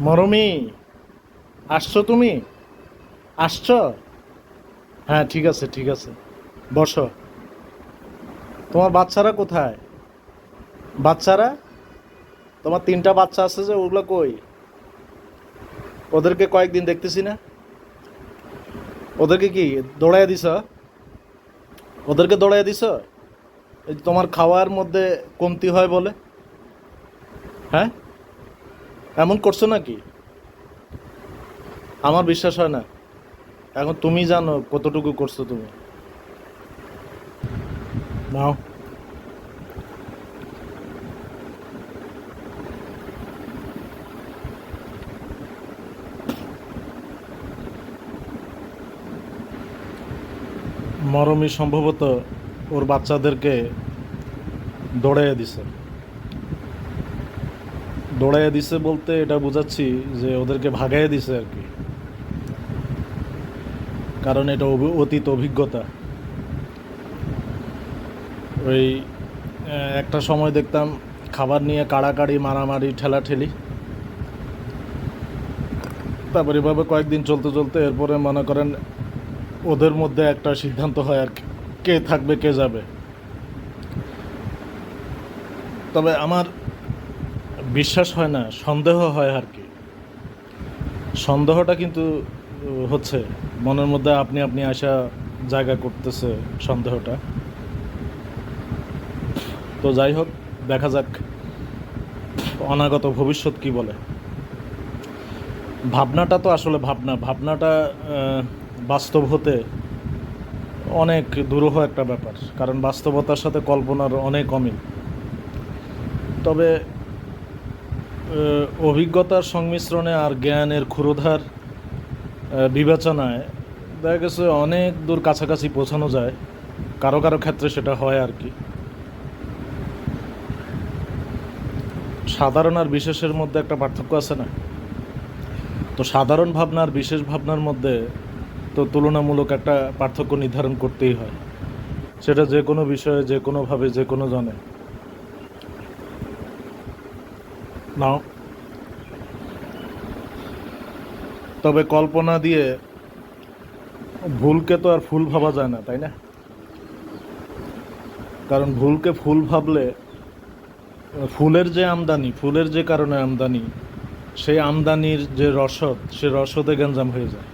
মরমি, আসছো তুমি? আসছো? হ্যাঁ ঠিক আছে ঠিক আছে। বসো। তোমার বাচ্চারা কোথায়? বাচ্চারা? তোমার তিনটা বাচ্চা আছে যে, ওগুলো কই? ওদেরকে কয়েকদিন দেখতেছি না। ওদেরকে কি, দৌড়াইয়া দিছ? ওদেরকে দৌড়াইয়া দিছ? তোমার খাওয়ার মধ্যে কমতি হয় বলে। হ্যাঁ? এমন করছ নাকি? আমার বিশ্বাস হয় না। এখন তুমি জানো কতটুকু করছ তুমি। নাও। মরমি সম্ভবত ওর বাচ্চাদেরকে দৌড়াইয়া দিছে। দৌড়াইয়া দিছে বলতে এটা বোঝাচ্ছি যে ওদেরকে ভাগাইয়া দিছে আর কি। কারণ এটা অতীত অভিজ্ঞতা। ওই একটা সময় দেখতাম খাবার নিয়ে কাড়াকাড়ি, মারামারি, ঠেলাঠেলি। তারপর এভাবে কয়েকদিন চলতে চলতে এরপরে মনে করেন ওদের মধ্যে একটা সিদ্ধান্ত হয় আর কে থাকবে, কে যাবে। তবে আমার বিশ্বাস হয় না, সন্দেহ হয় আর কি। সন্দেহটা কিন্তু হচ্ছে, মনের মধ্যে আপনি আপনি আসা জায়গা করতেছে সন্দেহটা। তো যাই হোক, দেখা যাক অনাগত ভবিষ্যৎ কি বলে। ভাবনাটা তো আসলে ভাবনা, ভাবনাটা বাস্তব হতে অনেক দুরূহ একটা ব্যাপার, কারণ বাস্তবতার সাথে কল্পনার অনেক অমিল। তবে অভিজ্ঞতার সংমিশ্রণে আর জ্ঞানের ক্ষুরোধার বিবেচনায় দেখা গেছে অনেক দূর কাছাকাছি পৌঁছানো যায়। কারও কারও ক্ষেত্রে সেটা হয় আর কি। সাধারণ আর বিশেষের মধ্যে একটা পার্থক্য আছে না? তো সাধারণ ভাবনা আর বিশেষ ভাবনার মধ্যে তো তুলনামূলক একটা পার্থক্য নির্ধারণ করতেই হয়। সেটা যে কোনো বিষয়ে, যে কোনোভাবে যে কোনো জনে। নাও। তবে কল্পনা দিয়ে ভুলকে তো আর ফুল ভাবা যায় না, তাই না? কারণ ভুলকে ফুল ভাবলে, ফুলের যে আমদানি, ফুলের যে কারণে আমদানি, সেই আমদানির যে রসদ, সে রসদে গঞ্জাম হয়ে যায়।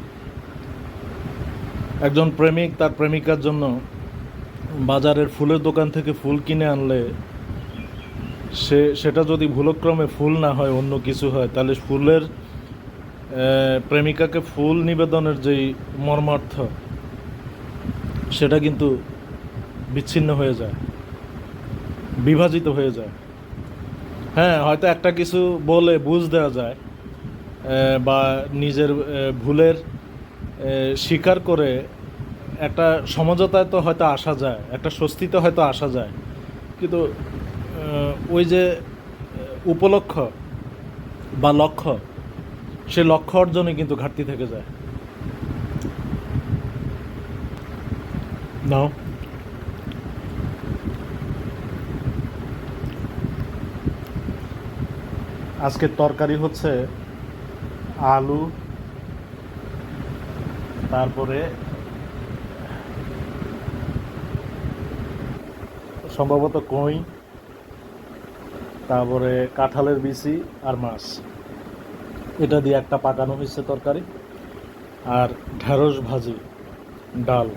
একজন প্রেমিক তার প্রেমিকার জন্য বাজারের ফুলের দোকান থেকে ফুল কিনে আনলে সে, সেটা যদি ভুলক্রমে ফুল না হয়, অন্য কিছু হয়, তাহলে ফুলের প্রেমিকাকে ফুল নিবেদনের যেই মর্মার্থ, সেটা কিন্তু বিচ্ছিন্ন হয়ে যায়, বিভাজিত হয়ে যায়। হ্যাঁ হয়তো একটা কিছু বলে বুঝ দেওয়া যায় বা নিজের ভুলের স্বীকার করে একটা সমঝোতায় তো হয়তো আসা যায়, একটা স্বস্তিতে হয়তো আসা যায়, কিন্তু ওই যে উপলক্ষ বা লক্ষ্য, সে লক্ষ্য অর্জনে কিন্তু ঘাটতি থেকে যায়। নাও। আজকের তরকারি হচ্ছে আলু, তারপরে সম্ভবত কই তারপরে কাঁঠালের বিচি আর মাছ। এটা দিয়ে একটা পাকানো হয়েছে তরকারি আর ঢেঁড়স ভাজি, ডাল।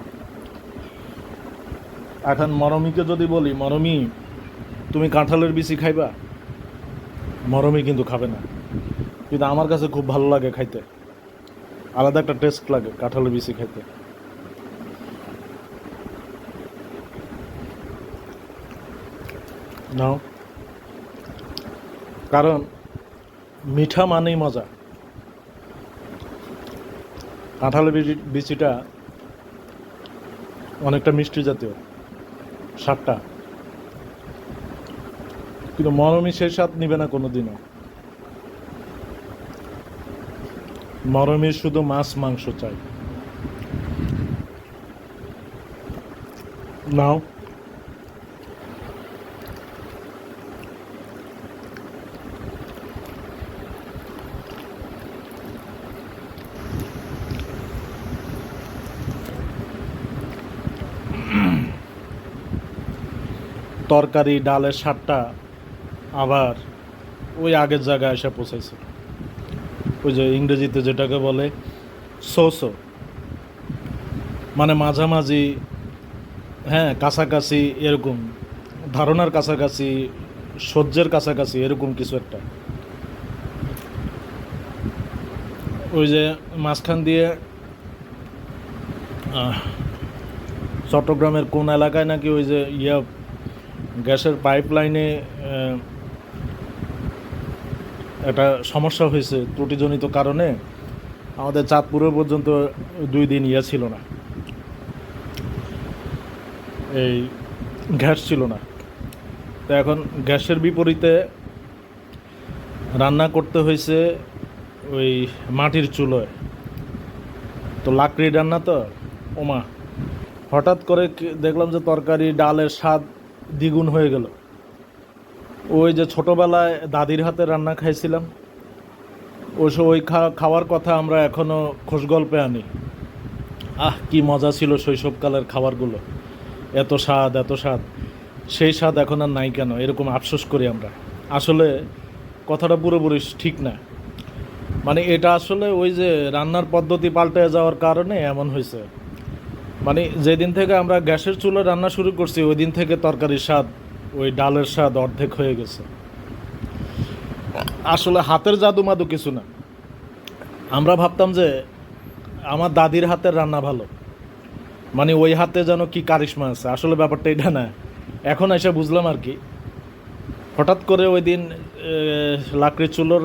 এখন মরমিকে যদি বলি, মরমি, তুমি কাঁঠালের বিচি খাইবা? মরমি কিন্তু খাবে না। কিন্তু আমার কাছে খুব ভালো লাগে খাইতে। আলাদা একটা টেস্ট লাগে কাঁঠালের বিচি খাইতে। নাও। কারণ মিঠা মানেই মজা। কাঁঠালের বিচি- বিচিটা অনেকটা মিষ্টি জাতীয়, স্বাদটা। কিন্তু মরমি সেই স্বাদ নিবে না কোনো দিনও মরমির শুধু মাছ মাংস চাই। নাও। তরকারি, ডালের স্বাদটা আবার ওই আগের জায়গায় এসে পৌঁছাইছে। ওই যে ইংরেজিতে যেটাকে বলে সোসো। মানে মাঝামাঝি হ্যাঁ কাছাকাছি এরকম, ধারণার কাছাকাছি, সহ্যের কাছাকাছি এরকম কিছু একটা। ওই যে মাঝখান দিয়ে চট্টগ্রামের কোন এলাকায় নাকি ওই যে ইয়া গ্যাসের পাইপলাইনে একটা সমস্যা হয়েছে ত্রুটিজনিত কারণে। আমাদের চাঁদপুরে পর্যন্ত দুই দিন ইয়ে ছিল না। এই গ্যাস ছিল না। তো এখন গ্যাসের বিপরীতে রান্না করতে হয়েছে ওই মাটির চুলোয়। তো লাকড়ি রান্না তো, ওমা। হঠাৎ করে দেখলাম যে তরকারি, ডালের স্বাদ দ্বিগুণ হয়ে গেল। ওই যে ছোটোবেলায় দাদির হাতে রান্না খাইছিলাম। ওই ওই খাওয়ার কথা আমরা এখনও খোঁজ গল্পে আনি। আহ, কি মজা ছিল শৈশবকালের খাবারগুলো। এত স্বাদ এত স্বাদ। সেই স্বাদ এখন আর নাই কেন? এরকম আফসোস করি আমরা। আসলে কথাটা পুরোপুরি ঠিক না। মানে এটা আসলে ওই যে রান্নার পদ্ধতি পাল্টে যাওয়ার কারণে এমন হয়েছে মানে যেদিন থেকে আমরা গ্যাসের চুলো রান্না শুরু করছি ওই দিন থেকে তরকারির স্বাদ, ওই ডালের স্বাদ অর্ধেক হয়ে গেছে। আসলে হাতের জাদু মাদু কিছু না। আমরা ভাবতাম যে আমার দাদির হাতের রান্না ভালো। মানে ওই হাতে যেন কি কারিশমা আছে। আসলে ব্যাপারটা এটা না। এখন এসে বুঝলাম আর কি। হঠাৎ করে ওই দিন লাকড়ির চুলোর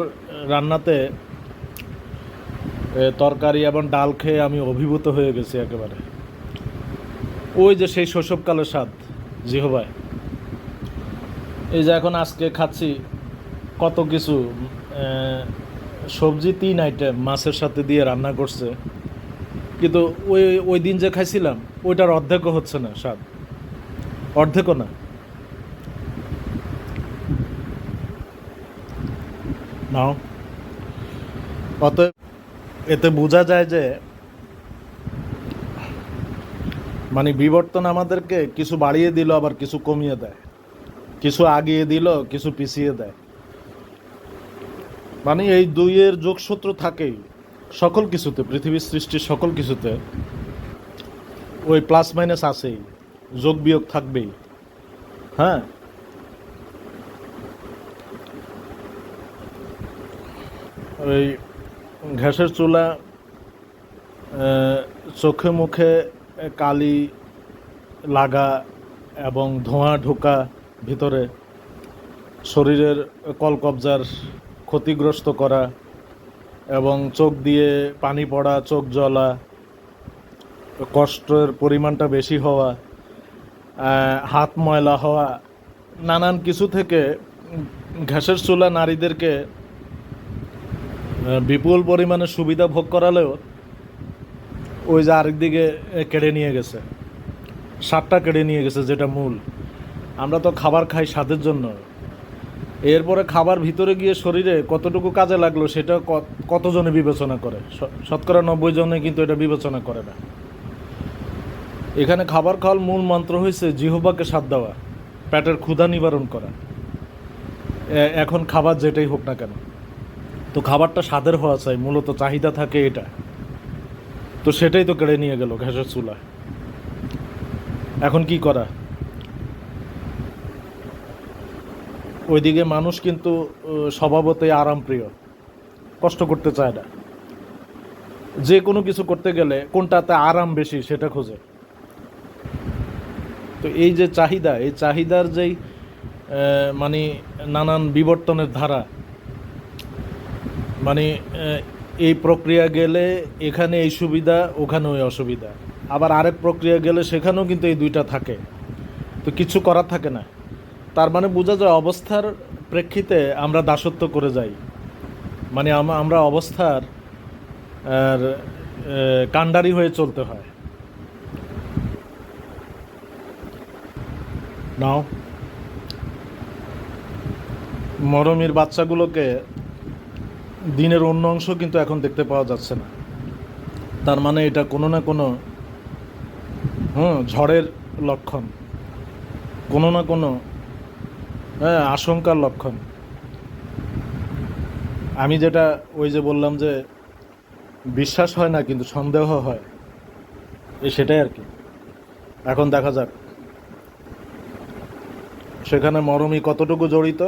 রান্নাতে তরকারি এবং ডাল খেয়ে আমি অভিভূত হয়ে গেছি একেবারে। ওই যে সেই শৈশবকালের স্বাদ, জিহবায়। এই যে এখন আজকে খাচ্ছি কত কিছু সবজি তিন আইটেম মাছের সাথে দিয়ে রান্না করছে। কিন্তু ওই ওই দিন যে খাইছিলাম, ওইটার অর্ধেকও হচ্ছে না স্বাদ। অর্ধেকও না। নাও। অতএব এতে বোঝা যায় যে মানে বিবর্তন আমাদেরকে কিছু বাড়িয়ে দিল, আবার কিছু কমিয়ে দেয়। কিছু আগিয়ে দিল, কিছু পিছিয়ে দেয়। মানে এই দুইয়ের যোগসূত্র থাকেই। সকল কিছুতে, পৃথিবীর সৃষ্টির সকল কিছুতে ওই প্লাস মাইনাস আছেই, যোগ বিয়োগ থাকবেই। হ্যাঁ? ওই ঘ্যাসের চুলা চোখে মুখে কালি, লাগা এবং ধোঁয়া ঢোকা ভিতরে শরীরের কলকবজার ক্ষতিগ্রস্ত করা এবং চোখ দিয়ে পানি পড়া, চোখ জ্বলা, কষ্টের পরিমাণটা বেশি হওয়া হাত ময়লা হওয়া, নানান কিছু থেকে ঘ্যাসের চুলা নারীদেরকে বিপুল পরিমাণে সুবিধা ভোগ করালেও ওই যে আরেকদিকে এ, কেড়ে নিয়ে গেছে। স্বাদটা কেড়ে নিয়ে গেছে যেটা মূল। আমরা তো খাবার খাই স্বাদের জন্য। এরপরে খাবার ভিতরে গিয়ে শরীরে কতটুকু কাজে লাগল সেটা কতজনে বিবেচনা করে? শতকরা নব্বই জনে কিন্তু এটা বিবেচনা করে না। এখানে খাবার খাওয়ার মূল মন্ত্র হয়েছে জিহবাকে স্বাদ দেওয়া পেটের ক্ষুধা নিবারণ করা। এখন খাবার যেটাই হোক না কেন। তো খাবারটা স্বাদের হওয়া চাই মূলত চাহিদা থাকে এটা। তো সেটাই তো কেড়ে নিয়ে গেল ঘ্যাসের চুলা এখন কি করা? ওইদিকে মানুষ কিন্তু স্বভাবতই আরামপ্রিয়, কষ্ট করতে চায় না। যে কোনো কিছু করতে গেলে কোনটাতে আরাম বেশি সেটা খোঁজে। তো এই যে চাহিদা, এই চাহিদার যেই মানে নানান বিবর্তনের ধারা মানে এই প্রক্রিয়া গেলে এখানে এই সুবিধা ওখানে ওই অসুবিধা। আবার আরেক প্রক্রিয়া গেলে সেখানেও কিন্তু এই দুইটা থাকে। তো কিছু করার থাকে না। তার মানে বোঝা যায় অবস্থার প্রেক্ষিতে আমরা দাসত্ব করে যাই। মানে আমরা অবস্থার কাণ্ডারি হয়ে চলতে হয়। নাও। মরমির বাচ্চাগুলোকে দিনের অন্য অংশ কিন্তু এখন দেখতে পাওয়া যাচ্ছে না। তার মানে এটা কোনো না কোনো, হুম, ঝড়ের লক্ষণ। কোনো না কোনো হ্যাঁ আশঙ্কার লক্ষণ। আমি যেটা ওই যে বললাম যে বিশ্বাস হয় না, কিন্তু সন্দেহ হয়, এ সেটাই আর কি। এখন দেখা যাক। সেখানে মরমী কতটুকু জড়িত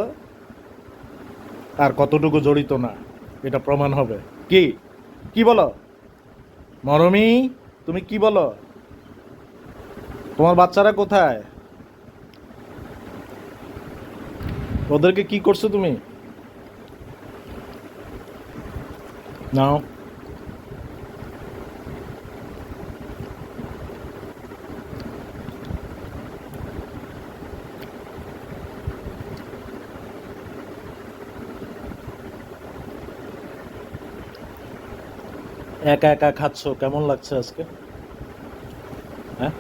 আর কতটুকু জড়িত না। এটা প্রমাণ হবে। কি? কি বলো? মরমি, তুমি কি বলো? তোমার বাচ্চারা কোথায়? ওদেরকে কি করছ তুমি? নাও। একা একা খাচ্ছ কেমন লাগছে আজকে? হ্যাঁ?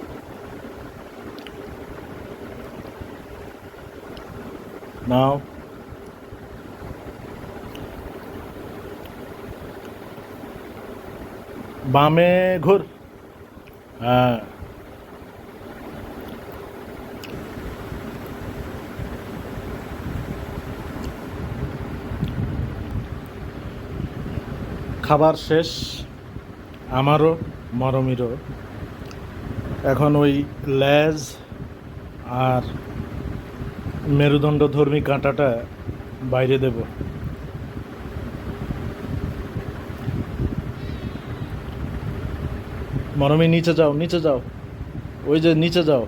নাও। বামে ঘুর। হ্যাঁ। খাবার শেষ। আমারও, মরমিরও। এখন ওই ল্যাজ আর মেরুদণ্ডধর্মী কাঁটাটা বাইরে দেব। মরমি, নিচে যাও নিচে যাও। ওই যে নিচে যাও।